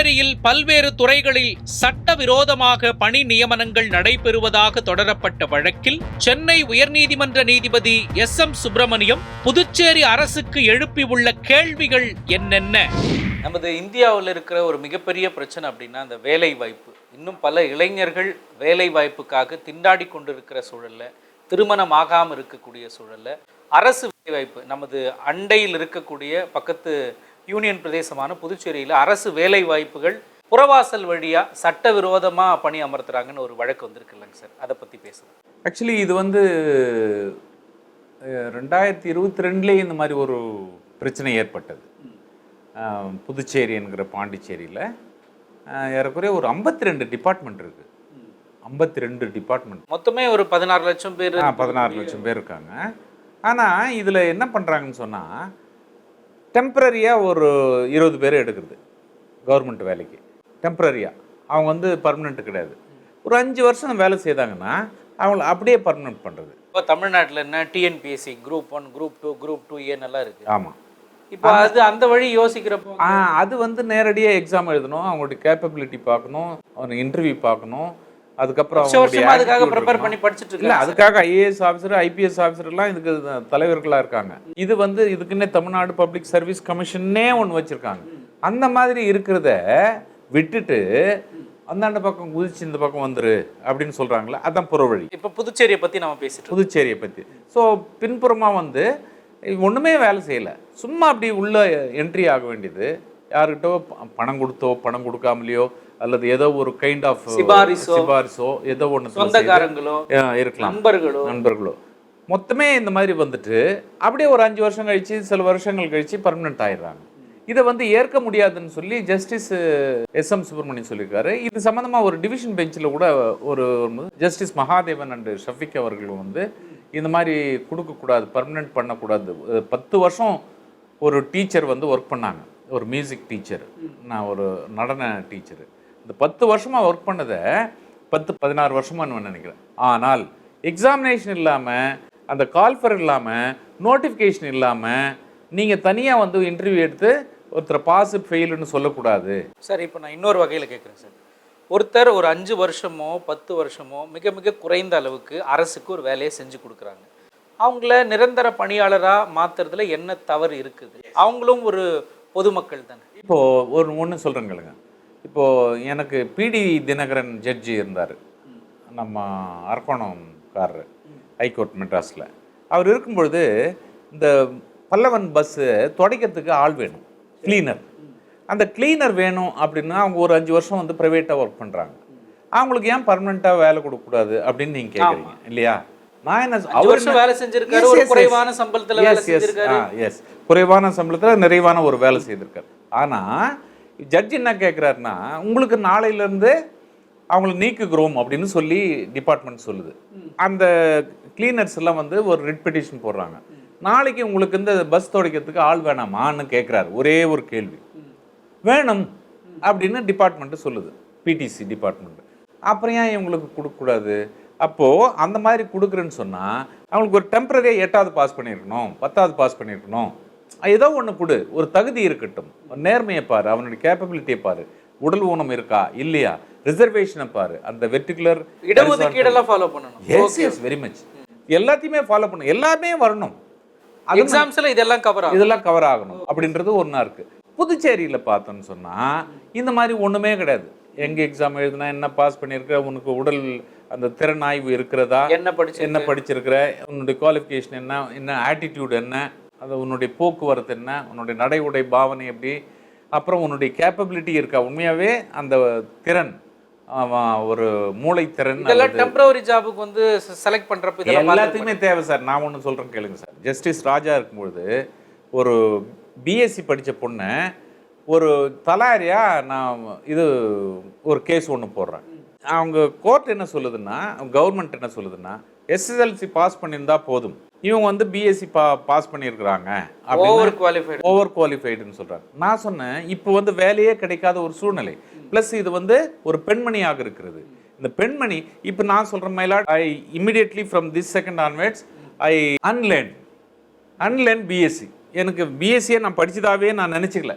புதுச்சேரியில் பல்வேறு துறைகளில் சட்டவிரோதமாக பணி நியமனங்கள் நடைபெறுவதாக தொடரப்பட்ட வழக்கில் சென்னை உயர்நீதிமன்ற நீதிபதி எஸ் எம் சுப்பிரமணியம் புதுச்சேரி அரசுக்கு எழுப்பியுள்ள கேள்விகள் என்னென்ன? நமது இந்தியாவில் இருக்கிற ஒரு மிகப்பெரிய பிரச்சனை அப்படின்னா அந்த வேலை வாய்ப்பு இன்னும் பல இளைஞர்கள் வேலை வாய்ப்புக்காக திண்டாடி கொண்டிருக்கிற சூழல்ல திருமணம் ஆகாமல் இருக்கக்கூடிய சூழல்ல அரசு வேலைவாய்ப்பு நமது அண்டையில் இருக்கக்கூடிய பக்கத்து யூனியன் பிரதேசமான புதுச்சேரியில் அரசு வேலை வாய்ப்புகள் புறவாசல் வழியா சட்டவிரோதமா பணி அமர்த்துறாங்கன்னு ஒரு வழக்கு வந்திருக்குல்லங்க சார். அதை பத்தி பேசுங்க ஆக்சுவலி இது வந்து ரெண்டாயிரத்தி இருபத்தி ரெண்டுலேயே இந்த மாதிரி ஒரு பிரச்சனை ஏற்பட்டது. புதுச்சேரி என்கிற பாண்டிச்சேரியில் ஏறக்குறைய ஒரு ஐம்பத்தி ரெண்டு டிபார்ட்மெண்ட் இருக்குது ஐம்பத்தி ரெண்டு டிபார்ட்மெண்ட் மொத்தமே ஒரு பதினாறு லட்சம் பேர் பதினாறு லட்சம் பேர் இருக்காங்க. ஆனால் இதில் என்ன பண்ணுறாங்கன்னு சொன்னால் டெம்பரரியாக ஒரு இருபது பேர் எடுக்கிறது கவர்மெண்ட் வேலைக்கு. டெம்பரரியாக அவங்க வந்து பர்மனெண்ட் கிடையாது. ஒரு அஞ்சு வருஷம் வேலை செய்தாங்கன்னா அவங்கள அப்படியே பர்மனெண்ட் பண்ணுறது இப்போ தமிழ்நாட்டில் என்ன? TNPSC group one group two group two A நல்லா இருக்கு. ஆமாம் இப்போ அது அந்த வழி யோசிக்கிறப்போ ஆ அது வந்து நேரடியாக எக்ஸாம் எழுதணும் அவங்களுடைய கேப்பபிலிட்டி பார்க்கணும் அவங்க இன்டர்வியூ பார்க்கணும் அதுக்கப்புறம் அதுக்காக ப்ரிப்பேர். பண்ணி படிச்சுட்டு இல்ல அதுக்காக ஐஏஎஸ் ஆஃபீஸர் ஐபிஎஸ் ஆஃபீஸர்லாம் இதுக்கு தலைவர்களா இருக்காங்க. இது வந்து இதுக்குன்னே தமிழ்நாடு பப்ளிக் சர்வீஸ் கமிஷன்னே ஒன்று வச்சிருக்காங்க. அந்த மாதிரி இருக்கிறத விட்டுட்டு அந்தாண்ட பக்கம் குதிச்சு இந்த பக்கம் வந்துரு அப்படின்னு சொல்றாங்களே அதான் புறவழி. இப்போ புதுச்சேரியை பத்தி நம்ம பேசிட்டு. புதுச்சேரியை பற்றி ஸோ பின்புறமா வந்து ஒண்ணுமே வேலை செய்யல. சும்மா அப்படி உள்ள என்ட்ரி ஆக வேண்டியது. யாருக்கிட்டோ பணம் கொடுத்தோ பணம் கொடுக்காமலையோ அல்லது ஏதோ ஒரு கைண்ட் ஆஃப் சிபாரிசோ, சிபாரிசோ ஏதோ ஒன்று சொந்தக்காரங்களோ இருக்கலாம். நண்பர்களோ. நண்பர்களோ. மொத்தமே இந்த மாதிரி வந்துட்டு அப்படியே ஒரு அஞ்சு வருஷம் கழிச்சு சில வருஷங்கள் கழிச்சு பர்மனெண்ட் ஆயிடுறாங்க. இதை வந்து ஏற்க முடியாதுன்னு சொல்லி ஜஸ்டிஸ் எஸ் எம் சுப்பிரமணியம் சொல்லியிருக்காரு. இது சம்மந்தமா ஒரு டிவிஷன் பெஞ்சில் கூட ஒரு ஜஸ்டிஸ் மகாதேவன் அண்ட் ஷஃபிக் அவர்கள் வந்து இந்த மாதிரி கொடுக்கக்கூடாது பர்மனெண்ட் பண்ணக்கூடாது. பத்து வருஷம் ஒரு டீச்சர் வந்து ஒர்க் பண்ணாங்க. ஒரு மியூசிக் டீச்சர் நான் ஒரு நடன டீச்சர் இந்த பத்து வருஷமா ஒர்க் பண்ணதை பத்து பதினாறு வருஷமா நான் நினைக்கிறேன். ஆனால் எக்ஸாமினேஷன் இல்லாமல் அந்த கால்ஃபர் இல்லாமல் நோட்டிஃபிகேஷன் இல்லாமல் நீங்கள் தனியாக வந்து இன்டர்வியூ எடுத்து ஒருத்தரை பாஸ் ஃபெயிலுன்னு சொல்லக்கூடாது. சார் இப்போ நான் இன்னொரு வகையில கேட்குறேன் சார். ஒருத்தர் ஒரு அஞ்சு வருஷமோ பத்து வருஷமோ மிக மிக குறைந்த அளவுக்கு அரசுக்கு ஒரு வேலையை செஞ்சு கொடுக்குறாங்க. அவங்கள நிரந்தர பணியாளரா மாத்துறதுல என்ன தவறு இருக்குது? அவங்களும் ஒரு பொதுமக்கள் தானே. இப்போது ஒரு ஒன்று சொல்கிறேங்களுங்க இப்போது எனக்கு பிடி தினகரன் ஜட்ஜி இருந்தார். நம்ம அரக்கோணம்காரர் ஹைகோர்ட் மெட்ராஸில் அவர் இருக்கும்பொழுது இந்த பல்லவன் பஸ்ஸு துடைக்கிறதுக்கு ஆள் வேணும் கிளீனர் அந்த கிளீனர் வேணும் அப்படின்னா அவங்க ஒரு அஞ்சு வருஷம் வந்து ப்ரைவேட்டாக ஒர்க் பண்ணுறாங்க அவங்களுக்கு ஏன் பர்மனெண்ட்டாக வேலை கொடுக்கக்கூடாது அப்படின்னு நீங்கள் கேட்குறீங்க இல்லையா? நான் என்ன வருஷம் வேலை செஞ்சிருக்காரு ஒரு குறைவான சம்பளத்துல செஞ்சிருக்காரு. எஸ் குறைவான சம்பளத்தில் நிறைவான ஒரு வேலை செய்திருக்காரு. ஆனா ஜட்ஜ் என்ன கேட்குறாருன்னா உங்களுக்கு நாளையிலேருந்து அவங்கள நீக்குகிறோம் அப்படின்னு சொல்லி டிபார்ட்மெண்ட் சொல்லுது. அந்த கிளீனர்ஸ் எல்லாம் வந்து ஒரு ரிட் பெட்டிஷன் போடுறாங்க. நாளைக்கு உங்களுக்கு இந்த பஸ் துடைக்கிறதுக்கு ஆள் வேணாமான்னு கேட்குறாரு ஒரே ஒரு கேள்வி. வேணும் அப்படின்னு டிபார்ட்மெண்ட்டு சொல்லுது. பிடிசி டிபார்ட்மெண்ட் அப்புறம் ஏன் இவங்களுக்கு கொடுக்கக்கூடாது? அப்போது அந்த மாதிரி கொடுக்குறேன்னு சொன்னால் அவங்களுக்கு ஒரு டெம்பரரியாக எட்டாவது பாஸ் பண்ணியிருக்கணும் பத்தாவது பாஸ் பண்ணியிருக்கணும். ஏதோ ஒன்று கொடு. ஒரு தகுதி இருக்கட்டும். நேர்மையை பாரு. அவனுடைய கேப்பபிலிட்டியை பாரு. உடல் ஊனம் இருக்கா? இல்லையா? ரிசர்வேஷனை பாரு. அந்த வெர்டிகுலர் இடஒதுக்கீடெல்லாம் ஃபாலோ பண்ணணும். எஸ் எஸ் வெரி மச் எல்லாத்தையுமே ஃபாலோ பண்ணணும். எல்லாமே வரணும். எக்ஸாம்ஸ்ல இதெல்லாம் கவர் ஆகும் இதெல்லாம் கவர் ஆகணும். அப்படின்றது ஒன்றா இருக்கு. புதுச்சேரியில் பார்த்தோன்னு சொன்னால் இந்த மாதிரி ஒன்றுமே கிடையாது. எங்கே எக்ஸாம் எழுதுனா என்ன பாஸ் பண்ணியிருக்க உனக்கு உடல் அந்த திறன் ஆய்வு இருக்கிறதா? என்ன படிச்சு என்ன படிச்சிருக்கிற? உன்னுடைய குவாலிஃபிகேஷன் என்ன? என்ன ஆட்டிடியூட் என்ன? அது உன்னுடைய போக்குவரத்து என்ன உன்னுடைய நடை உடை பாவனை எப்படி அப்புறம் உன்னுடைய கேப்பபிலிட்டி இருக்கா? உண்மையாகவே அந்த திறன் ஒரு மூளை திறன் இதெல்லாம் டெம்பரவரி ஜாபுக்கு வந்து செலக்ட் பார்த்து எல்லாத்துக்குமே தேவை சார். நான் ஒன்று சொல்கிறேன் கேளுங்க சார். ஜஸ்டிஸ் ராஜா இருக்கும்பொழுது ஒரு பிஎஸ்சி படித்த பொண்ணை ஒரு தலாரியா நான் இது ஒரு கேஸ் ஒன்று போடுறேன். அவங்க கோர்ட் என்ன சொல்லுதுன்னா கவர்மெண்ட் என்ன சொல்லுதுன்னா எஸ்எஸ்எல்சி பாஸ் பண்ணியிருந்தா போதும். இவங்க வந்து பிஎஸ்சி பா பாஸ் பண்ணியிருக்கிறாங்க ஓவர் குவாலிஃபைடு ஓவர் குவாலிஃபைடுன்னு சொல்றாங்க. நான் சொன்னேன் இப்போ வந்து வேலையே கிடைக்காத ஒரு சூழ்நிலை. ப்ளஸ் இது வந்து ஒரு பெண்மணியாக இருக்கிறது. இந்த பெண்மணி இப்போ நான் சொல்றேன் my lord I immediately from this second onwards I unlearn unlearn PSC எனக்கு பிஎஸ்சியை நான் படிச்சதாவே நான் நினச்சிக்கல.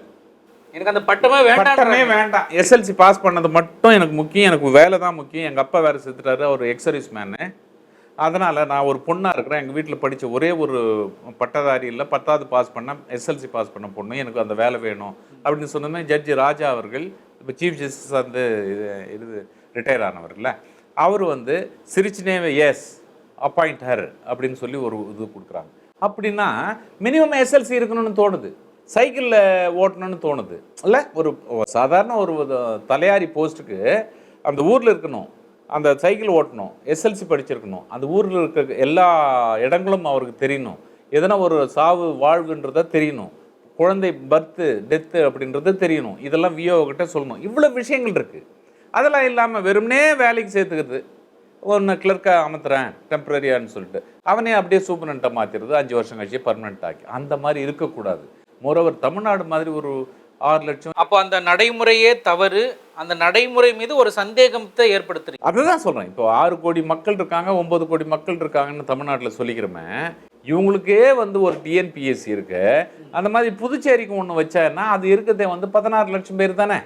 எனக்கு அந்த பட்டமே வேண்டாம் பட்டமே வேண்டாம். எஸ்எல்சி பாஸ் பண்ணது மட்டும் எனக்கு முக்கியம் எனக்கு வேலை தான் முக்கியம். எங்கள் அப்பா வேறு செத்துட்டாரு அவர் எக்ஸர்வீஸ் மேனு அதனால் நான் ஒரு பொண்ணாக இருக்கிறேன். எங்கள் வீட்டில் படித்த ஒரே ஒரு பட்டதாரி இல்லை பத்தாவது பாஸ் பண்ண எஸ்எல்சி பாஸ் பண்ண பொண்ணு. எனக்கு அந்த வேலை வேணும் அப்படின்னு சொன்னோமே ஜட்ஜி ராஜா அவர்கள் இப்போ சீஃப் ஜஸ்டிஸ் வந்து இது இது ரிட்டையர் ஆனவர்ல அவர் வந்து சிரிச்சினே எஸ் அப்பாயிண்ட் ஹர் அப்படின்னு சொல்லி ஒரு இது கொடுக்குறாங்க. அப்படின்னா மினிமம் எஸ்எல்சி இருக்கணும்னு தோணுது. சைக்கிளில் ஓட்டணும்னு தோணுது. இல்லை ஒரு சாதாரண ஒரு தலையாரி போஸ்ட்டுக்கு அந்த ஊரில் இருக்கணும். அந்த சைக்கிள் ஓட்டணும் எஸ்எல்சி படிச்சிருக்கணும். அந்த ஊரில் இருக்க எல்லா இடங்களும் அவருக்கு தெரியணும். எதனா ஒரு சாவு வாழ்வுன்றத தெரியணும். குழந்தை பர்த்து டெத்து அப்படின்றது தெரியணும். இதெல்லாம் விஓ சொல்லணும். இவ்வளோ விஷயங்கள் இருக்குது அதெல்லாம் இல்லாமல் வெறுமனே வேலைக்கு சேர்த்துக்கிறது ஒன்று கிளர்க்காக அமர்த்துறேன் டெம்பரரியான்னு சொல்லிட்டு. அவனே அப்படியே சூப்பரண்ட்டாக மாற்றிடுறது அஞ்சு வருஷம் கழிச்சு பர்மனெண்ட் ஆக்கி. அந்த மாதிரி இருக்கக்கூடாது. மோரோவர் தமிழ்நாடு மாதிரி ஒரு ஆறு லட்சம். அப்போ அந்த நடைமுறையே தவறு. அந்த நடைமுறை மீது ஒரு சந்தேகத்தை ஏற்படுத்துறீங்க. அதுதான் சொல்கிறேன் இப்போ ஆறு கோடி மக்கள் இருக்காங்க ஒம்பது கோடி மக்கள் இருக்காங்கன்னு தமிழ்நாட்டில் சொல்லிக்கிறோமே. இவங்களுக்கே வந்து ஒரு டிஎன்பிஎஸ்சி இருக்கு. அந்த மாதிரி புதுச்சேரிக்கு ஒன்று வச்சாருன்னா அது இருக்கிறதே வந்து பதினாறு லட்சம் பேர் தானே.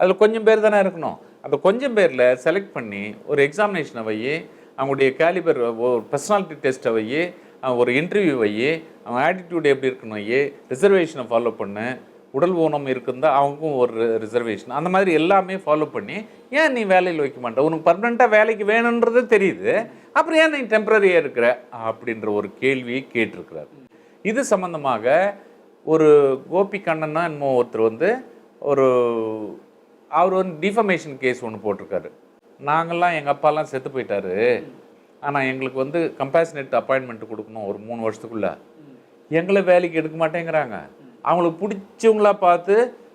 அதில் கொஞ்சம் பேர் தானே இருக்கணும். அந்த கொஞ்சம் பேரில் செலக்ட் பண்ணி ஒரு எக்ஸாமினேஷனை வை அவங்களுடைய கேலிபர் ஒரு பர்சனாலிட்டி டெஸ்ட்டை வை அவன் ஒரு இன்டர்வியூ வை அவன் ஆட்டிடியூட் எப்படி இருக்கணும் வை ரிசர்வேஷனை ஃபாலோ பண்ணு உடல் ஊனம் இருக்குந்தா அவங்களுக்கும் ஒரு ரிசர்வேஷன் அந்த மாதிரி எல்லாமே ஃபாலோ பண்ணி ஏன் நீ வேலையில் வைக்க மாட்டே? உனக்கு பர்மனெண்ட்டாக வேலைக்கு வேணுன்றது தெரியுது. அப்புறம் ஏன் நீ டெம்பரரியாக இருக்கிற? அப்படின்ற ஒரு கேள்வியை கேட்டிருக்கிறார். இது சம்மந்தமாக ஒரு கோபி கண்ணன்னா என்னமோ ஒருத்தர் வந்து ஒரு அவர் வந்து டிஃபமேஷன் கேஸ் ஒன்று போட்டிருக்காரு. நாங்கள்லாம் எங்கள் அப்பாலாம் செத்து போயிட்டாரு. ஆனால் எங்களுக்கு வந்து கம்பேஷனேட் அப்பாயின்மெண்ட் கொடுக்கணும் ஒரு மூணு வருஷத்துக்குள்ளே. எங்களை வேலைக்கு எடுக்க மாட்டேங்கிறாங்க. அவங்களுக்கு பிடிச்சவங்களா பார்த்து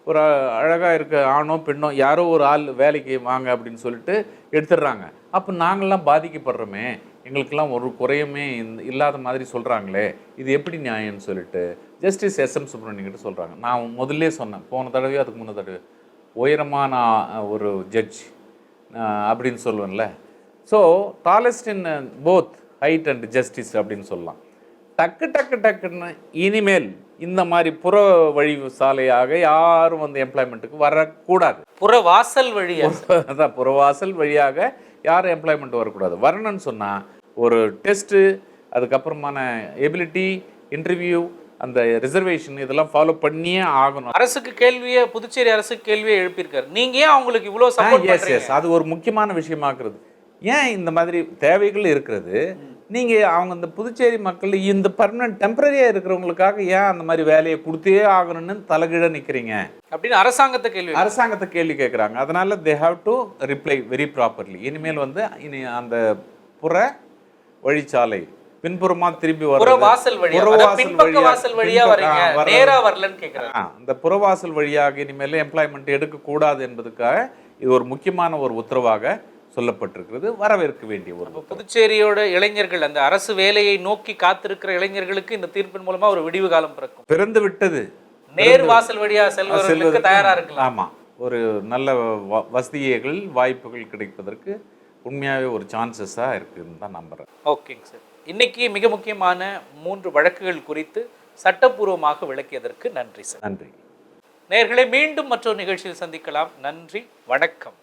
ஒரு அழகாக இருக்க ஆணோ பெண்ணோ யாரோ ஒரு ஆள் வேலைக்கு வாங்க அப்படின்னு சொல்லிட்டு எடுத்துடுறாங்க. அப்போ நாங்கள்லாம் பாதிக்கப்படுறோமே. எங்களுக்கெல்லாம் ஒரு குறையுமே இல்லாத மாதிரி சொல்கிறாங்களே இது எப்படி நியாயம்னு சொல்லிட்டு ஜஸ்டிஸ் எஸ் எம் சுப்ரமணியன் கிட்ட சொல்கிறாங்க நான் முதல்ல சொன்னேன். போன தடவையோ அதுக்கு முன்ன தடவை உயரமான ஒரு ஜட்ஜ் அப்படின்னு சொல்லுவேன்ல. So tallest in both height and justice அப்படின்னு சொல்லலாம். டக்கு டக்கு டக்குன்னு இனிமேல் இந்த மாதிரி புற வழி சாலையாக யாரும் வந்து எம்ப்ளாய்மெண்ட்டுக்கு வரக்கூடாது. புற வாசல் வழியா? அதான் புறவாசல் வழியாக யாரும் எம்ப்ளாய்மெண்ட் வரக்கூடாது. வரணும்னு சொன்னால் ஒரு டெஸ்ட்டு அதுக்கப்புறமான எபிலிட்டி இன்டர்வியூ அந்த ரிசர்வேஷன் இதெல்லாம் ஃபாலோ பண்ணியே ஆகணும். அரசுக்கு கேள்வியை புதுச்சேரி அரசுக்கு கேள்வியை எழுப்பியிருக்காரு. நீங்க ஏன் அவங்களுக்கு இவ்வளவு சப்போர்ட் எஸ் எஸ் அது ஒரு முக்கியமான விஷயமாக்குறது. ஏன் இந்த மாதிரி தேவைகள் இருக்கிறது? நீங்க அவங்க இந்த புதுச்சேரி மக்கள் இந்த பர்மனன்ட் டெம்பரரியா இருக்கிறவங்களுக்காக ஏன் அந்த மாதிரி வேலையை கொடுத்தே ஆகணும்னு தலைகீழ நிக்கிறீங்க? அப்படின்னு அரசாங்கத்தை கேள்வி அரசாங்கத்தை கேள்வி கேட்குறாங்க. அதனால they have to reply very properly இனிமேல் வந்து இனி அந்த புற வழிச்சாலை பின்புறமா திரும்பி வர்றது வாசல் வழியா புற அதாவது வாசல் பின்பக்க வழியா-. நேரா வரலன்னு கேக்குறாரு ஆ, இந்த புறவாசல் வழியாக இனிமேல் எம்ப்ளாய்மெண்ட் எடுக்கக்கூடாது என்பதுக்காக இது ஒரு முக்கியமான ஒரு உத்தரவாக சொல்லப்பட்டிருக்கிறது வரவேற்க வேண்டிய ஒரு புதுச்சேரியோட இளைஞர்கள் அந்த அரசு வேலையை நோக்கி காத்திருக்கிற இளைஞர்களுக்கு இந்த தீர்ப்பின் மூலமா ஒரு விடிவு காலம் பிறக்கும். பிறந்து விட்டது. நேர் வாசல் வழியா செல்வதற்கு- தயாரா இருக்கலாம். ஆமா. ஒரு நல்ல வசதிகள் வாய்ப்புகள் கிடைப்பதற்கு உண்மையாகவே ஒரு சான்சஸாக இருக்குன்னு தான் நம்புறேன். ஓகேங்க சார். இன்னைக்கு மிக முக்கியமான மூன்று வழக்குகள் குறித்து சட்டப்பூர்வமாக விளக்கியதற்கு நன்றி சார். நன்றி. நேயர்களை மீண்டும் மற்றொரு நிகழ்ச்சியில் சந்திக்கலாம். நன்றி. வணக்கம்.